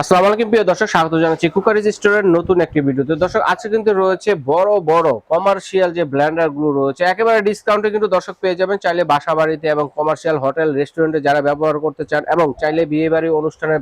আসসালামু আলাইকুম প্রিয় দর্শক স্বাগত জানাচ্ছি কুকার রেজিস্টারের নতুন একটি ভিডিওতে। দর্শক আজকে কিন্তু রয়েছে বড় বড় কমার্শিয়াল যে ব্লেন্ডারগুলো রয়েছে একেবারে ডিসকাউন্টে কিন্তু দর্শক পেয়ে যাবেন। চাইলে বাসা বাড়িতে এবং কমার্শিয়াল হোটেল রেস্টুরেন্টে যারা ব্যবহার করতে চান এবং চাইলে বিয়ে বাড়ি অনুষ্ঠানের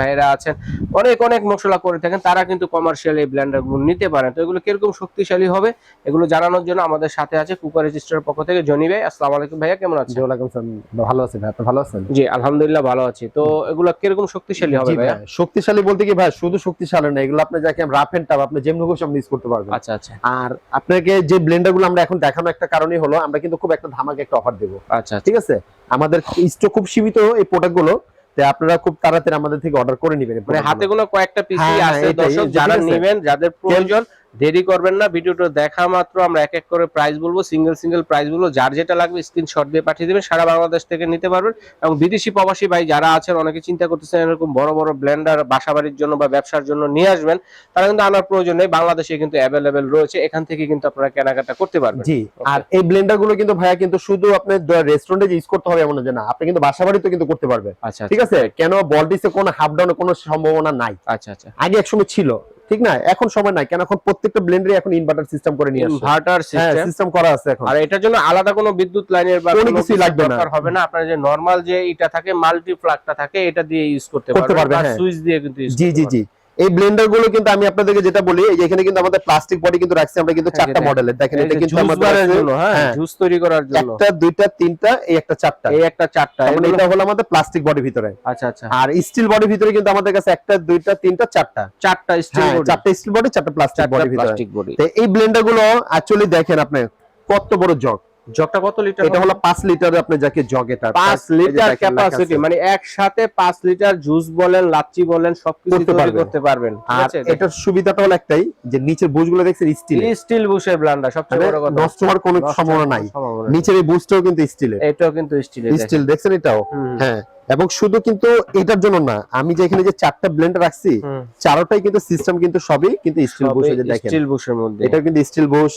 ভাইয়েরা আছেন অনেক অনেক মশলা করে থাকেন তারা কিন্তু কমার্শিয়াল এই ব্লেন্ডারগুলো নিতে পারেন। তো এগুলো কীরকম শক্তিশালী হবে এগুলো জানানোর জন্য আমাদের সাথে আছে কুকার রেজিস্টারের পক্ষ থেকে জনি ভাই। আসসালামু আলাইকুম ভাইয়া কেমন আছেন? জি ওয়ালাইকুম আসসালাম। ভালো আছি ভাই আপনি ভালো আছেন? জি আলহামদুলিল্লাহ ভালো আছি। তো এগুলো কীরকম শক্তিশালী হবে ভাইয়া? ভাই, শক্তিশালী বলতে কি ভাই শুধু শক্তিশালী না এগুলো আপনি যাকে রাফ এন্ড টাফ আপনি যেমন খুশি আপনি ইউজ করতে পারবেন। আচ্ছা আচ্ছা। আর আপনাকে যে ব্লেন্ডারগুলো আমরা এখন দেখানো একটা কারণই হলো আমরা কিন্তু খুব একটা ধামাকে একটা অফার দেবো। আচ্ছা ঠিক আছে? আমাদের স্টক খুব সীমিত এই প্রোডাক্টগুলো তে আপনারা খুব তাড়াতাড়ি আমাদের থেকে অর্ডার করে নেবেন। মানে হাতে গুলো। কয়েকটা পিসি হ্যাঁ, হ্যাঁ, আছে দর্শক যারা নেবেন যাদের প্রয়োজন দেরি করবেন না ভিডিওটা দেখা মাত্র আমরা এক এক করে প্রাইস বলব সিঙ্গেল সিঙ্গেল প্রাইস বলব যার যেটা লাগবে স্ক্রিনশট দিয়ে পাঠিয়ে দেবেন সারা বাংলাদেশ থেকে নিতে পারবেন। এবং বিদেশি প্রবাসী ভাই যারা আছেন অনেকে চিন্তা করতেছেন এরকম বড় বড় ব্লেন্ডার বাসাবাড়ির জন্য বা ব্যবসার জন্য নিয়ে আসবেন তারা কিন্তু আনার প্রয়োজন নেই বাংলাদেশে কিন্তু অ্যাভেলেবেল রয়েছে এখান থেকে কিন্তু আপনারা কেনাকাটা করতে পারবেন। জি আর এই ব্লেন্ডারগুলো কিন্তু ভাইয়া কিন্তু শুধু আপনি রেস্টুরেন্টে ইউজ করতে হবে এমন যে না আপনি কিন্তু বাসা বাড়িতে কিন্তু করতে পারবেন। আচ্ছা ঠিক আছে? কেন বলডিসে কোনো হাফ ডাউনের কোনো সম্ভাবনা নাই। আচ্ছা আচ্ছা। আগে একসময় ছিল ঠিক না? এখন সময় নাই। কেন? এখন প্রত্যেকটা ব্লেন্ডারে এখন ইনভার্টার সিস্টেম করে নিয়ে আসে ইনভার্টার সিস্টেম সিস্টেম করা আছে এখন। আর এটার জন্য আলাদা কোনো বিদ্যুৎ লাইনের বা কোনো কিছু লাগবে না। দরকার হবে না। আপনার যে নরমাল যে এটা থাকে মাল্টি প্লাগটা থাকে এটা দিয়ে ইউজ করতে পারবেন। পারবে, আর হ্যাঁ। সুইচ দিয়ে কিন্তু ইউজ জি জি জি। এই ব্লেন্ডারগুলো কিন্তু আমি আপনাদেরকে যেটা বলি এখানে কিন্তু আমাদের প্লাস্টিক বডি কিন্তু রাখছি আমরা কিন্তু হ্যাঁ, চারটা মডেলের দেখেন এটা কিন্তু আমাদের হ্যাঁ হ্যাঁ। জুস তৈরি করার জন্য। একটা দুইটা তিনটা এই একটা চারটা। এই একটা চারটা মানে এটা হলো আমাদের প্লাস্টিক বডি ভিতরে। আচ্ছা আচ্ছা। আর স্টিল বডি ভিতরে কিন্তু আমাদের কাছে একটা দুইটা তিনটা চারটা। চারটা স্টিল হ্যাঁ, চারটা স্টিল বডি চারটা প্লাস্টিক বডির ভিতরে। প্লাস্টিক বডি তো এই ব্লেন্ডারগুলো অ্যাকচুয়ালি দেখেন আপনি কত বড় জগ। জগটা কত লিটার এটা হলো 5 লিটার আপনি যাকে জগ এটা পাঁচ লিটার ক্যাপাসিটি মানে একসাথে পাঁচ লিটার জুস বলেন লাচ্ছি বলেন সবকিছু তৈরি করতে পারবেন। আর এটার সুবিধাটা হলো একটাই যে নিচের বুশগুলো দেখছেন স্টিল স্টিল বুশের ব্লান্ডার সবচেয়ে বড় কথা। নষ্ট হওয়ার কোনো নষ্ট সম্ভাবনা নাই। কোনো সম্ভাবনা নেই। নিচের এই বুশটাও কিন্তু স্টিলের এটাও কিন্তু স্টিলের স্টিল দেখছেন এটাও? হ্যাঁ। এবং শুধু কিন্তু এটার জন্য না আমি যে এখানে যে চারটা ব্লেন্ডার রাখছি চারোটাই কিন্তু সিস্টেম কিন্তু সবই কিন্তু স্টিল বুশ যে দেখেন। স্টিল বুশের মধ্যে। এটা কিন্তু স্টিল বুশ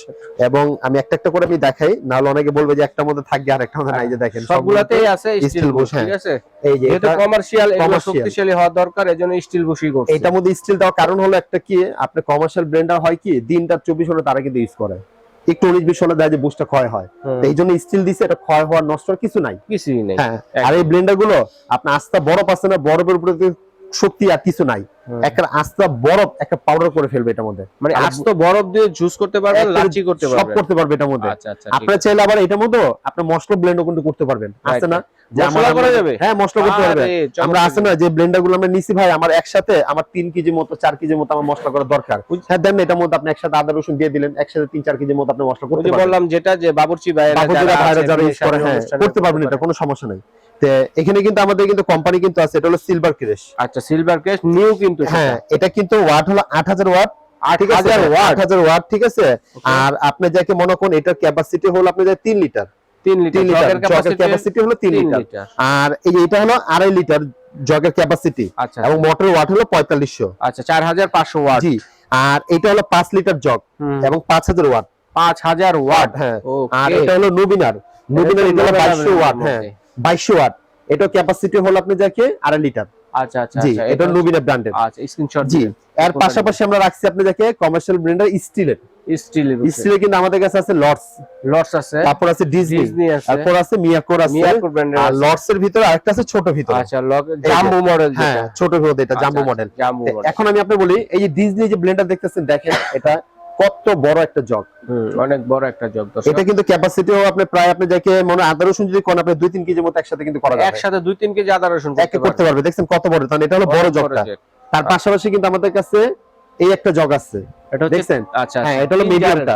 এবং আমি একটা একটা করে আমি দেখাই নাহলে অনেকে বলবে যে একটা মধ্যে থাকবে আর একটা মধ্যে নাই যে দেখেন সবগুলাতেই আছে স্টিল বুশ ঠিক হ্যাঁ। আছে? এই যে এটা- কমার্শিয়াল commercial। শক্তিশালী হওয়া দরকার এজন্য স্টিল বুশই করছে। এটার মধ্যে স্টিল দেওয়ার কারণ হলো একটা কি আপনি কমার্শিয়াল ব্লেন্ডার হয় কি দিনটা চব্বিশ ঘণ্টা তারা কিন্তু ইউজ করে। একটু উনিশ বিশ হলে দেয় যে বুস্টটা ক্ষয় হয়। এই জন্য স্টিল দিছে এটা ক্ষয় হওয়ার নষ্ট কিছু নাই। কিছুই নাই। হ্যাঁ আর এই ব্লেন্ডারগুলো আপনার আস্তা বরফ আছে না বরফের উপরে শক্তি আর কিছু নাই। একটা আস্তা বরফ একটা পাউডার করে ফেলবে এটার মধ্যে। মানে আস্ত বরফ দিয়ে জুস করতে পারবেন লাচি করতে সব করতে পারবে এটার মধ্যে। আচ্ছা আচ্ছা আপনারা চাইলে আবার এটার মধ্যে আপনার মশলা ব্লেন্ডও কিন্তু করতে পারবেন। আছে না? মশলা করা যাবে? হ্যাঁ মশলা করতে পারবে। আমরা আছে না যে আমরা নিছি ভাই আমার একসাথে আমার তিন কেজি মতো চার কেজি মতো আমার মশলা করা দরকার। হ্যাঁ দেন এটার মধ্যে আপনি একসাথে আদা রসুন দিয়ে দিলেন একসাথে তিন চার কেজি মতো আপনি মশলা করতে পারবেন। বললাম যেটা যে বাবুর্চি ভাইরা যারা করে, শাদী হ্যাঁ, করতে পারবেন এটা কোনো সমস্যা নাই। এখানে কিন্তু আমাদের কিন্তু কোম্পানি কিন্তু আছে এটা হলো সিলভার ক্রেশ আচ্ছা সিলভার কেস নিউ কিন্তু হ্যাঁ এটা কিন্তু ওয়াট হলো আট হাজার ওয়াট 8000 watt? আট হাজার ওয়াট ঠিক আছে? আর আপনি যাকে মনে করেন এটার ক্যাপাসিটি হলো আপনি তিন লিটার তিন ক্যাপাসিটি হলো তিন আর এই এটা হলো আড়াই লিটার জগের ক্যাপাসিটি আচ্ছা। এবং মোটর ওয়াট হলো পঁয়তাল্লিশশো। আচ্ছা চার হাজার পাঁচশো ওয়াট আর এটা হলো পাঁচ লিটার জগ এবং পাঁচ হাজার ওয়াট পাঁচ হাজার ওয়াট হ্যাঁ আর এটা হলো নুবিনার। নুবিনার এটা হলো বাইশশো ওয়াট হ্যাঁ। বাইশশো ওয়াট। এটা ক্যাপাসিটি হলো আপনি যাকে আড়াই লিটার। আচ্ছা আচ্ছা জি আচ্ছা, এটা নুবিনার ব্র্যান্ডের আচ্ছা স্ক্রিনশট জি এর পাশাপাশি আমরা রাখছি আপনি যাকে কমার্শিয়াল ব্র্যান্ডের স্টিলের স্টিল স্টিলের কিন্তু আমাদের কাছে আছে লর্ডস আছে। তারপর আছে ডিজনি তারপর আছে মিয়াকোর আছে। মিয়াকোর ব্র্যান্ডের আর আছে। লর্ডস এর ভিতরে আরেকটা আছে ছোট ভিতরে। আচ্ছা জাম্বো মডেল হ্যাঁ ছোট ভিতরে এটা জাম্বো মডেল এখন আমি আপনি বলি এই যে ডিজনি যে ব্লেন্ডার দেখতেছেন দেখেন এটা কত বড় একটা জগ অনেক বড় একটা জগ এটা কিন্তু ক্যাপাসিটিও আপনি প্রায় আপনি যাকে মনে আদা রসুন যদি কোন আপনি দুই তিন কেজি মতো একসাথে কিন্তু করা যাবে। একসাথে দুই তিন কেজি আদা রসুন করতে পারবে। দেখছেন কত বড় তাহলে এটা হলো বড় জগটা তার পাশাপাশি কিন্তু আমাদের কাছে এই একটা জগ আছে। এটা দেখছেন? আচ্ছা হ্যাঁ আচ্ছা, এটা হলো মিডিয়ামটা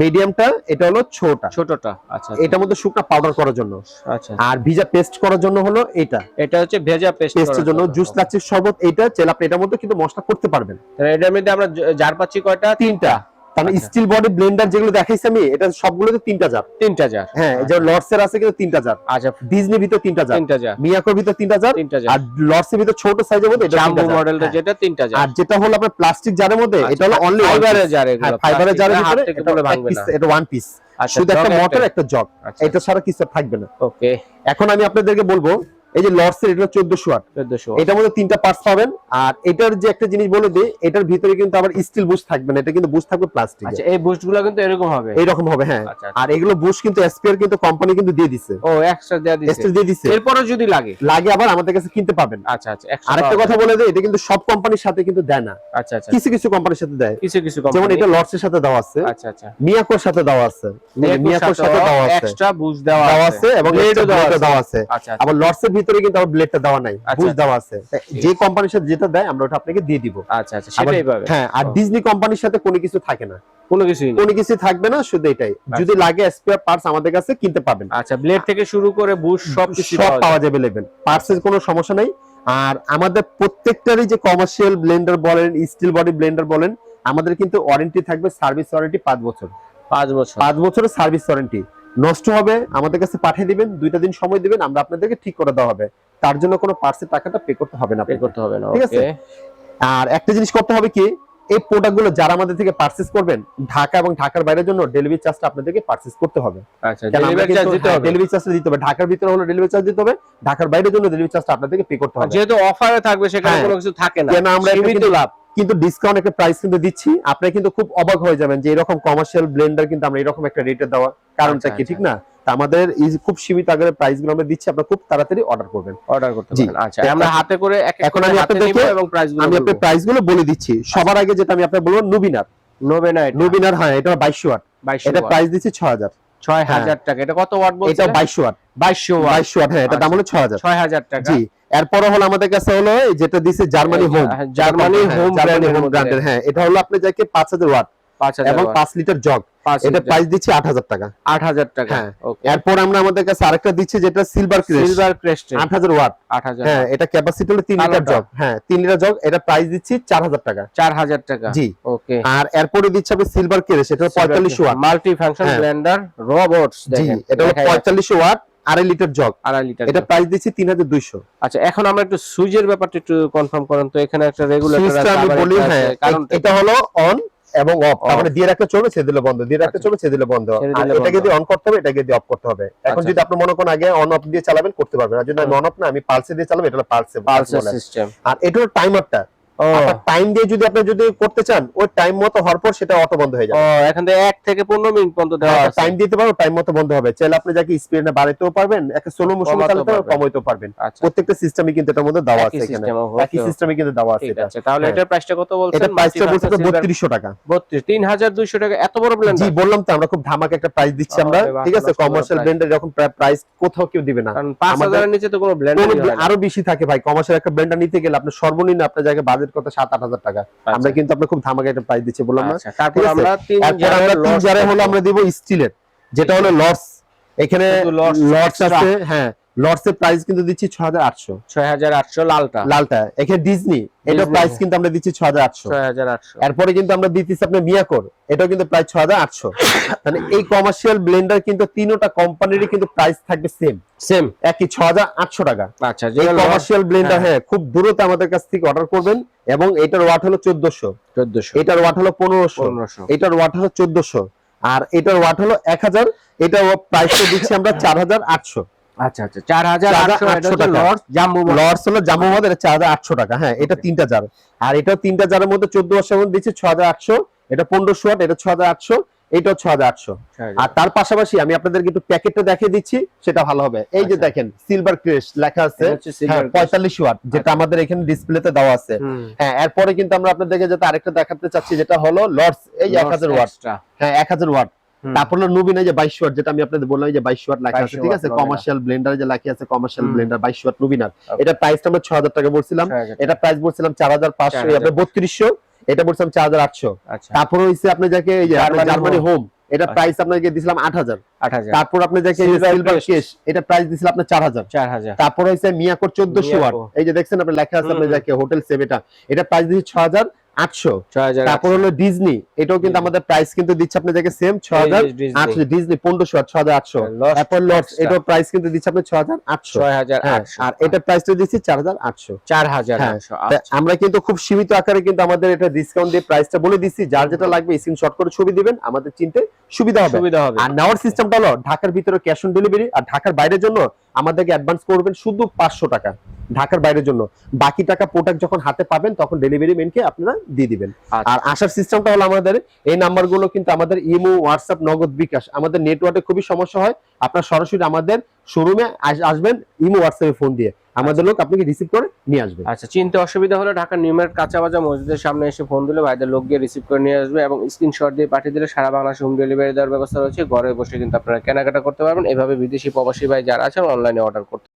মিডিয়ামটা এটা হলো ছোটটা। ছোটটা আচ্ছা এটার মধ্যে শুকনা পাউডার করার জন্য। আচ্ছা আর ভিজা পেস্ট করার জন্য হলো এটা। এটা হচ্ছে ভেজা পেস্ট পেস্টের জন্য জুস লাচ্ছির শরবত এইটা চাইলে আপনি এটার মধ্যে কিন্তু মশলা করতে পারবেন। এটার মধ্যে আমরা জার পাচ্ছি কয়টা? তিনটা। আচ্ছা। স্টিল বডি ব্লেন্ডার যেগুলো দেখাইছি আমি এটা সবগুলোতে তিনটা জার। তিনটা জার। হ্যাঁ এই যে লর্ডস আছে কিন্তু তিনটা জার। আচ্ছা। ডিজনি ভিতর তিনটা জার। তিনটা জার। মিয়াকোর ভিতর তিনটা জার। তিনটা জার। আর লর্ডস এর ভিতর ছোট সাইজের মধ্যে এটা জাম্বো মডেলটা হ্যাঁ। যেটা তিনটা জার। আর যেটা হলো আপনার প্লাস্টিক জারের মধ্যে এটা হলো অনলি ফাইবারের জার এগুলো হ্যাঁ ফাইবারের জারের ভিতরে এটা ভাঙবে না। এটা ওয়ান পিস আচ্ছা শুধু একটা মোটর একটা। জগ। আচ্ছা। এটা ছাড়া কিছু থাকবে না। ওকে এখন আমি আপনাদেরকে বলব এই যে লর্ডসের এটা চোদ্দশো ওয়াট চোদ্দশো এটার মধ্যে তিনটা পার্টস পাবেন। আর এটার যে একটা জিনিস বলে দিই এটার ভিতরে কিন্তু আবার স্টিল বুশ থাকবে না এটা কিন্তু বুশ থাকবে প্লাস্টিক আচ্ছা এই বুস্টগুলো কিন্তু এরকম হবে? এইরকম হবে হ্যাঁ। আচ্ছা, আর এগুলো বুশ কিন্তু এসপিআর কিন্তু কোম্পানি কিন্তু দিয়ে দিছে। ও এক্সট্রা দেয়া দিছে। এক্সট্রা দিয়ে দিছে। এরপরে যদি লাগে? লাগে আবার আমাদের কাছে কিনতে পাবেন। আচ্ছা আচ্ছা আরেকটা কথা বলে দিই এটা কিন্তু সব কোম্পানির সাথে কিন্তু দেয় না। আচ্ছা আচ্ছা। কিছু কিছু কোম্পানির সাথে দেয়। কিছু কিছু কোম্পানি যেমন এটা লর্ডসের সাথে দেওয়া আছে। আচ্ছা আচ্ছা। মিয়াকোর সাথে দেওয়া আছে। মিয়াকোর সাথে দেওয়া আছে। এক্সট্রা বুস্ট দেওয়া আছে। এবং ব্লেডও দেওয়া আছে। আচ্ছা আচ্ছা। আবার লর্ডসের ভিতরে কিন্তু আবার ব্লেডটা দেওয়া নাই আচ্ছা, বুশ আচ্ছা। দেওয়া আছে। যে কোম্পানির সাথে যেটা দেয় আমরা ওটা আপনাকে দিয়ে দিব। আচ্ছা আচ্ছা সেটাই পাবে। হ্যাঁ আর ডিজনি কোম্পানির সাথে কোনো কিছু থাকে না। কোনো নেই। কোনো কিছু থাকবে না শুধু এটাই। যদি লাগে স্পেয়ার পার্টস আমাদের কাছে কিনতে পাবেন। আচ্ছা ব্লেড থেকে শুরু করে বুস্ট সব কিছু সব পাওয়া যাবে লেভেল পার্টসের কোনো সমস্যা নাই। আর আমাদের প্রত্যেকটারই যে কমার্শিয়াল ব্লেন্ডার বলেন স্টিল বডি ব্লেন্ডার বলেন আমাদের কিন্তু ওয়ারেন্টি থাকবে সার্ভিস ওয়ারেন্টি পাঁচ বছর। পাঁচ বছর। পাঁচ বছরের সার্ভিস ওয়ারেন্টি নষ্ট হবে আমাদের কাছে পাঠিয়ে দিবেন দুইটা দিন সময় দিবেন আমরা আপনাদেরকে ঠিক করে দেওয়া হবে। তার জন্য কোনো পার্টসের টাকাটা পে করতে হবে না পে করতে হবে না ঠিক আছে? আর একটা জিনিস করতে হবে কি এই প্রোডাক্টগুলো যারা আমাদের থেকে পার্চেস করবেন ঢাকা এবং ঢাকার বাইরের জন্য ডেলিভারি চার্জটা আপনাদেরকে পার্চেস করতে হবে। আচ্ছা ডেলিভারি চার্জ দিতে হবে। ডেলিভারি চার্জটা দিতে হবে। ঢাকার ভিতরে হলে ডেলিভারি চার্জ দিতে হবে ঢাকার বাইরের জন্য ডেলিভারি চার্জটা আপনাদেরকে পে করতে হবে। যেহেতু অফারে থাকবে সেখানে হ্যাঁ। কোনো কিছু থাকে না। কেন আমরা সীমিত লাভ। কিন্তু ডিসকাউন্ট একটা প্রাইস কিন্তু দিচ্ছি। আপনি কিন্তু খুব অবাক হয়ে যাবেন যে এরকম কমার্শিয়াল ব্লেন্ডার কিন্তু আমরা এরকম একটা রেটে দেওয়া কারণটা আচ্ছা, কি আচ্ছা। ঠিক না? তা আমাদের এই খুব সীমিত আকারে প্রাইসগুলো আমরা দিচ্ছি আপনারা খুব তাড়াতাড়ি অর্ডার করবেন। অর্ডার করতে জি। আচ্ছা আমরা হাতে করে এখন আমি আপনাদেরকে- এবং প্রাইসগুলো আমি আপনার প্রাইসগুলো বলে দিচ্ছি। সবার আগে যেটা আমি আপনাকে বলব নুবিনার নোবেনা নুবিনার হ্যাঁ এটা বাইশশো ওয়াট 2200 এটা প্রাইস দিচ্ছি ছ হাজার টাকা। এটা কত ওয়াট এটা বাইশ বাইশশো ওয়াট। 2200 ওয়াট। বাইশশো ওয়াট হ্যাঁ এটা দাম হলো ছয় হাজার। 6000 টাকা। জি এরপরে হলো আমাদের কাছে হলো যেটা দিছে জার্মানি হোম হ্যাঁ, জার্মানি brand এর হোম ব্র্যান্ডের হ্যাঁ এটা হলো আপনি যাকে পাঁচ হাজার ওয়াট। 5000 এবং পাঁচ লিটার জগ। 5 এটা প্রাইস দিচ্ছি আট হাজার টাকা। 8000 টাকা। হ্যাঁ। এরপর আমরা আমাদের কাছে আরেকটা দিচ্ছি যেটা সিলভার ক্রেস্ট সিলভার ক্রেস্ট আট হাজার ওয়াট 8000 হ্যাঁ এটা ক্যাপাসিটি হলো তিন লিটার জগ। হ্যাঁ তিন লিটার জগ এটা প্রাইস দিচ্ছি চার হাজার টাকা। 4000 টাকা। জি। ওকে আর এরপরে দিচ্ছি আপনি সিলভার ক্রেস্ট এটা পঁয়তাল্লিশ watt multi function. Blender robots জি এটা হলো পঁয়তাল্লিশ ওয়াট আড়াই লিটার জগ। আড়াই লিটার এটা প্রাইস দিচ্ছি তিন হাজার দুইশো। আচ্ছা এখন আমরা একটু সুইচের ব্যাপারটা একটু কনফার্ম করেন তো। এখানে একটা রেগুলেটর আমি আবার বলি হ্যাঁ কারণ এটা হলো অন এবং অফ তার মানে দিয়ে রাখলে চলবে ছেড়ে দিলে বন্ধ দিয়ে রাখলে আচ্ছা। চলবে ছেড়ে দিলে বন্ধ। আর এটাকে যদি দিয়ে অন করতে হবে এটাকে দিয়ে অফ করতে হবে। এখন আচ্ছা। যদি আপনি মনে করেন আগে অন অফ দিয়ে চালাবেন করতে পারবেন। আর যদি আমি অন অফ না আমি পালসে দিয়ে চালাবো এটা হলো পালসে পালসার সিস্টেম আর এটা হলো টাইমারটা টাইম দিয়ে যদি আপনি যদি করতে চান ওই টাইম মতো হওয়ার পর সেটা অটো বন্ধ হয়ে যাবে। এখান থেকে 1 থেকে 15 মিনিট পর্যন্ত টাইম দিতে পারো টাইম মতো বন্ধ হবে। চাইলে আপনি যাকে স্পিড বাড়াইতেও পারবেন একটা স্লো মোশন চালাতে কমাইতেও পারবেন। আচ্ছা। প্রত্যেকটা সিস্টেমই কিন্তু এটার মধ্যে দেওয়া আছে এখানে। একই সিস্টেমে কিন্তু দেওয়া আছে এটা। তাহলে হ্যাঁ। এটার প্রাইসটা কত বলছেন? এটা প্রাইসটা বলতে বত্রিশশো টাকা। 32 3200 টাকা এত বড় জি বললাম তো আমরা খুব ধামাকা একটা প্রাইস দিচ্ছি আমরা। ঠিক আছে কমার্শিয়াল। ব্লেন্ডার এরকম প্রাইস কোথাও কেউ দিবে না। কারণ 5000 এর নিচে তো কোনো ব্লেন্ডার আরও বেশি থাকে ভাই কমার্শিয়াল একটা ব্লেন্ডার নিতে গেলে আপনার সর্বনিম্ন আপনার জায়গায় বাজেট কত সাত আট হাজার টাকা। আমরা কিন্তু আপনার খুব ধামাকা একটা প্রাইস দিচ্ছি বললাম না। আচ্ছা তারপর আমরা তিন জারে হলো আমরা দিব স্টিলের যেটা হলো লর্ডস। এখানে লস আছে হ্যাঁ। লর্ডস এর প্রাইস কিন্তু দিচ্ছি ছ হাজার আটশো 6800 লালটা। লালটা এখানে ডিজনি এটা প্রাইস। কিন্তু আমরা দিচ্ছি ছ হাজার আটশো। 6800 এরপরে কিন্তু আমরা দিতেছি আপনার মিয়াকোর এটাও কিন্তু প্রায় ছ হাজার আটশো। মানে এই কমার্শিয়াল ব্লেন্ডার কিন্তু তিনোটা কোম্পানিরই কিন্তু প্রাইস থাকবে সেম সেম একই ছ হাজার আটশো টাকা। আচ্ছা যেটা কমার্শিয়াল ব্লেন্ডার হ্যাঁ। খুব দ্রুত আমাদের কাছ থেকে অর্ডার করবেন এবং এটার ওয়াট হলো চোদ্দশো। 1400 এটার ওয়াট হলো পনেরোশো। 1500 এটার ওয়াট হলো চোদ্দশো। আর এটার ওয়াট হলো এক হাজার এটা প্রাইসটা দিচ্ছি আমরা চার হাজার আটশো। আচ্ছা আচ্ছা 4800 এটা 4800 টাকা। লর্ড লর্ডস হলো জাম্বো মধ্যে এটা চার হাজার আটশো টাকা হ্যাঁ এটা তিনটা জার আর এটা তিনটা জারের মধ্যে চোদ্দ বছর মধ্যে দিচ্ছে ছ হাজার আটশো এটা পনেরোশো এটা ছ হাজার আটশো এটাও ছ হাজার আটশো আর তার পাশাপাশি আমি আপনাদেরকে একটু প্যাকেটটা দেখিয়ে দিচ্ছি সেটা ভালো হবে এই যে আচ্ছা। দেখেন সিলভার ক্রেস্ট লেখা আছে হ্যাঁ। পঁয়তাল্লিশ ওয়াট যেটা আচ্ছা। আমাদের এখানে ডিসপ্লেতে দেওয়া আছে হ্যাঁ এরপরে কিন্তু আমরা আপনাদেরকে যেটা আরেকটা দেখাতে চাচ্ছি যেটা হলো লর্ডস এই এক হাজার ওয়াট। হ্যাঁ এক হাজার ওয়াট হুম। তারপর হলো নুবিন এই যে বাইশ ওয়াট যেটা আমি আপনাদের বললাম এই যে বাইশ ওয়াট লেখা আছে ঠিক আছে? কমার্শিয়াল ব্লেন্ডার যে লেখা আছে কমার্শিয়াল ব্লেন্ডার বাইশ ওয়াট নুবিনার. এটা প্রাইসটা আমরা ছ হাজার টাকা বলছিলাম। এটা প্রাইস বলছিলাম চার হাজার পাঁচশো 4000 আপনার বত্রিশশো এটা বলছিলাম চার হাজার আটশো। আচ্ছা। তারপর হইছে আপনি যাকে এই যে জার্মানি হোম এটা আচ্ছা। প্রাইস আপনাকে দিছিলাম আট হাজার। 8000 তারপর আপনি যাকে সিলভার কেস এটা প্রাইস দিছিল আপনার চার হাজার। 4000 তারপর হইছে মিয়াকোর চোদ্দশো ওয়াট। এই যে দেখছেন আপনি লেখা আছে আপনি। যাকে হোটেল সেভ এটা। এটা প্রাইস দিচ্ছে ছ হাজার আটশো। 6000 তারপর হলো ডিজনি এটাও কিন্তু আমাদের প্রাইস কিন্তু দিচ্ছে সেম ছ হাজার আটশো ডিজনি পনেরোশো ছ হাজার আটশো। লস এটাও প্রাইস কিন্তু দিচ্ছে আপনি ছ হাজার আটশো। হ্যাঁ, 6800 আর এটা প্রাইসটা দিচ্ছি চার হাজার আটশো। 4800 হ্যাঁ, আচ্ছা। আমরা কিন্তু খুব সীমিত আকারে কিন্তু আমাদের এটা ডিসকাউন্ট দিয়ে প্রাইসটা বলে দিচ্ছি। যার যেটা লাগবে স্ক্রিনশট করে ছবি দিবেন আমাদের চিনতে সুবিধা হবে। সুবিধা হবে। আর নেওয়ার সিস্টেমটা হলো ঢাকার ভিতরে ক্যাশ অন ডেলিভারি আর ঢাকার বাইরের জন্য আমাদেরকে অ্যাডভান্স করবেন শুধু পাঁচশো টাকা ঢাকার বাইরের জন্য। বাকি টাকা প্রোডাক্ট যখন হাতে পাবেন তখন ডেলিভারি ম্যানকে আপনারা দিয়ে দিবেন। আচ্ছা। আর আসার সিস্টেমটা হলো আমাদের এই নাম্বারগুলো কিন্তু আমাদের ইমো হোয়াটসঅ্যাপ নগদ বিকাশ আমাদের নেটওয়ার্কে খুবই সমস্যা হয়। আপনার সরাসরি আমাদের শোরুমে আসবেন, ইমো হোয়াটসঅ্যাপে ফোন দিয়ে। আমাদের লোক আপনাকে রিসিভ করে নিয়ে আসবে। আচ্ছা চিনতে অসুবিধা হলে ঢাকা নিউমের কাঁচা বাজার মসজিদের সামনে এসে ফোন দিলে ভাইদের লোক গিয়ে রিসিভ করে নিয়ে আসবে এবং স্ক্রিনশট দিয়ে পাঠিয়ে দিলে সারা বাংলাদেশে হোম ডেলিভারি দেওয়ার ব্যবস্থা রয়েছে। ঘরে বসে কিন্তু আপনারা কেনাকাটা করতে পারবেন। এভাবে বিদেশি প্রবাসী ভাই যারা আছেন অনলাইনে অর্ডার করতে